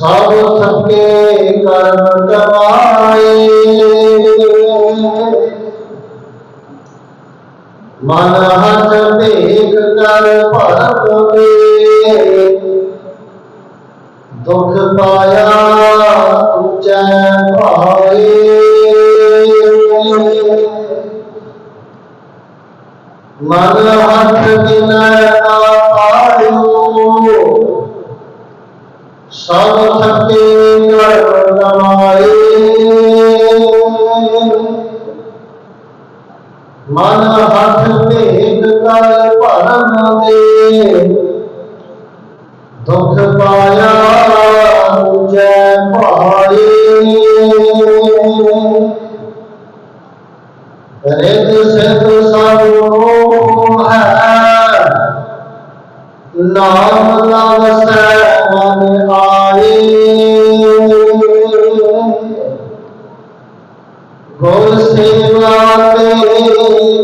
सब सबके कर्म कमाए। मन हस देख कर परम दुख पाया चैन पाए। मन हठ भेद कर परम दे। दुख पाया जय पाए रित सिद्ध सब है। नाम नाम सै मन आए। गुर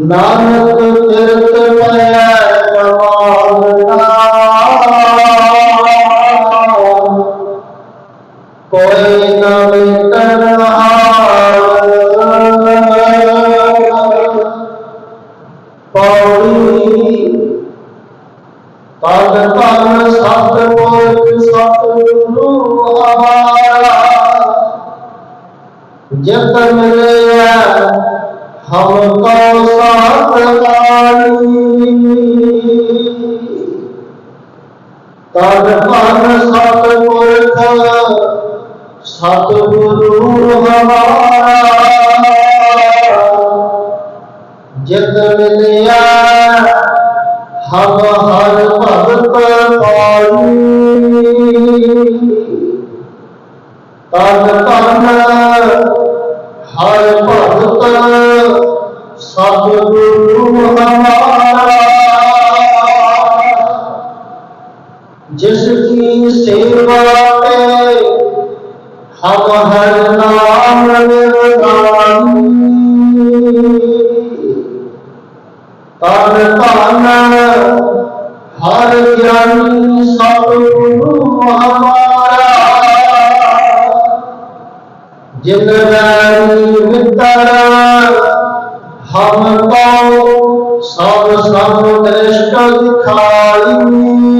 नानक तीर्थ कोई न मिटन पौड़ी तन तन सत पुरुष हमारा जत मिले हम तो ਤਦ ਪਦ ਸਤ ਸਤਿਗੁਰੂ ਹਮਾਰਾ। ਜਿਤ ਮਿਲਿਆ, ਹਮ ਹਰ ਭਗਤ ਪਾਈ। ਤਨ ਤਨ ਹਰ ਭਗਤ ਸਤਿਗੁਰੂ जिसकी सेवा में हम हर नाम तन तन हर ज्ञानी सब हमारा जिन मित्र हम तो सब सब दृष्ट दिखाई।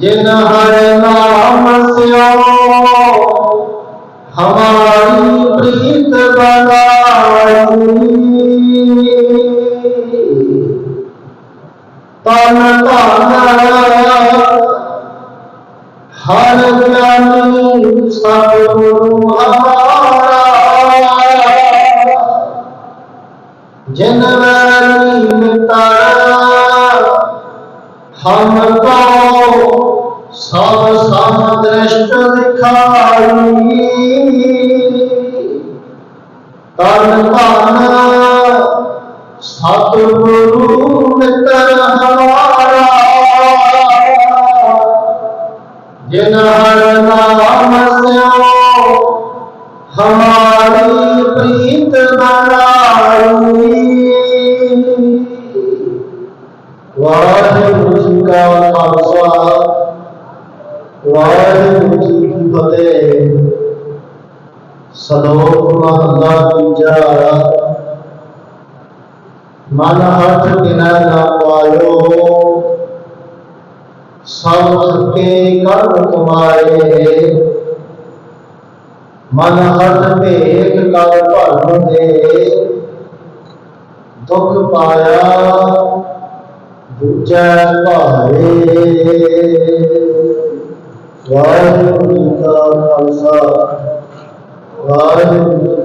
जिन हर नाम से हमारी प्रीत बनाई तन तन हर ज्ञानी सब हर ਹਮ ਕੋ ਸਭ ਸਮ ਦ੍ਰਿਸ਼ਟ ਦਿਖਾਈ ਤਨ ਧਨ ਸਤਿਗੁਰੂ ਮਿੱਤਰ ਹਮਾਰਾ ਜਿਨ ਹਰ ਨਾਮ ਸਿਓ ਹਮਾਰੀ ਪ੍ਰੀਤ ਬਣਾਈ ਵਾਹਿਗੁਰੂ का खालसा वाहेगुरु जी की फतेह सदोक महला दूजा मन अर्थ बिना ना पायो सब के कर्म कमाए मन अर्थ भेद कर भरम दे दुख पाया ਦੂਜਾ ਭਾਰੇ। ਵਾਹਿਗੁਰੂ ਜੀ ਕਾ ਖਾਲਸਾ। ਵਾਹਿਗੁਰੂ